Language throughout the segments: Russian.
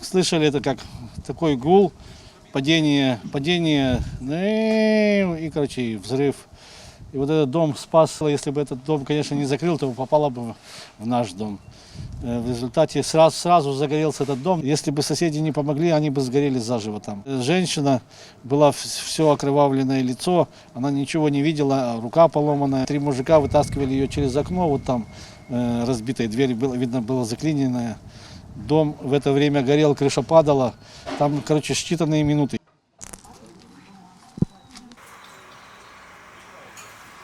слышали это как такой гул, падение, падение, и, короче, и взрыв. И вот этот дом спас, если бы этот дом, конечно, не закрыл, то попало бы в наш дом. Э, В результате сразу, сразу загорелся этот дом. Если бы соседи не помогли, они бы сгорели заживо там. Э, Женщина была все окровавленное лицо, она ничего не видела, рука поломанная. Три мужика вытаскивали ее через окно, вот там э, разбитая дверь, было, видно, была заклиненная. Дом в это время горел, крыша падала. Там, короче, считанные минуты.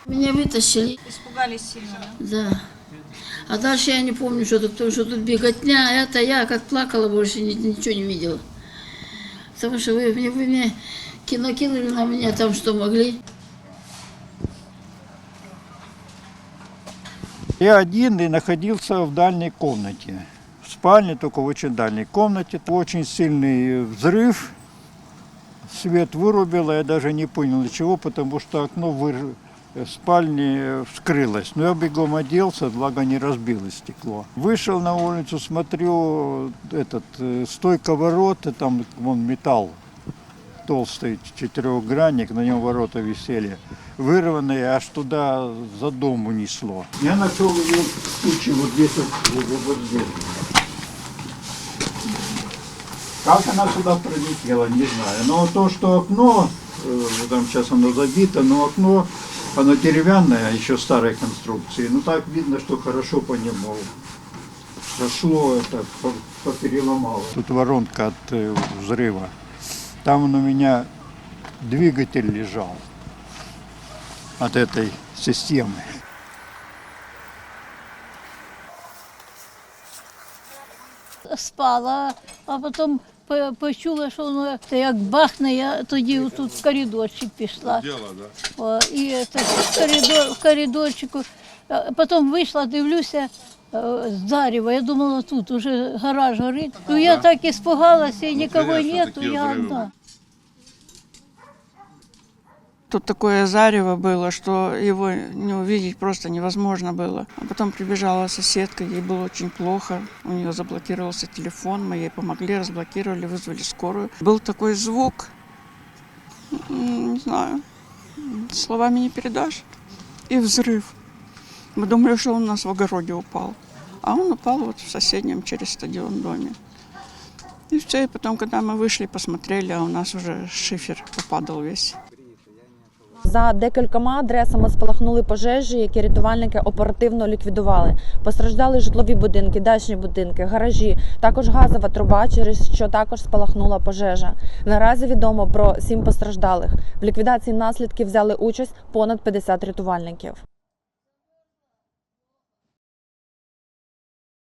Меня вытащили, Испугались сильно, да? да. А дальше я не помню, что тут, потому что тут беготня, это я как плакала, больше ни- ничего не видела. Потому что вы, мне- вы мне кино кинули на меня там, что могли. Я один и находился в дальней комнате. В спальне, только в очень дальней комнате. Очень сильный взрыв. Свет вырубило, я даже не понял для чего, потому что окно в спальне вскрылось. Но я бегом оделся, благо не разбилось стекло. Вышел на улицу, смотрю, этот, э, стойка ворот, и там вон металл толстый четырехгранник, на нем ворота висели, вырванные, аж туда за дом унесло. Я нашел ее в вот вот, вот, вот здесь. Как она сюда пролетела, не знаю. Но то, что окно, э, там сейчас оно забито, но окно, оно деревянное, еще старой конструкции. Ну так видно, что хорошо по нему прошло, это по- попереломало. Тут воронка от э, взрыва. Там он у меня двигатель лежал от этой системы. спала, а потім по- почула, що воно як бахне, я тоді тут в коридорчик пішла. О, і це, в, коридор, в коридорчику. Потім вийшла, дивлюся, з дерева. Я думала, тут уже гараж горить. Ну я так испугалася, і нікого нету, я одна. Тут такое зарево было, что его не увидеть просто невозможно было. А потом прибежала соседка, ей было очень плохо. У нее заблокировался телефон, мы ей помогли, разблокировали, вызвали скорую. Был такой звук, не знаю, словами не передашь. И взрыв. Мы думали, что он у нас в огороде упал. А он упал вот в соседнем через стадион доме. И все, и потом, когда мы вышли, посмотрели, а у нас уже шифер попадал весь. За декількома адресами спалахнули пожежі, які рятувальники оперативно ліквідували. Постраждали житлові будинки, дачні будинки, гаражі, також газова труба, через що також спалахнула пожежа. Наразі відомо про сім постраждалих. В ліквідації наслідків взяли участь понад 50 рятувальників.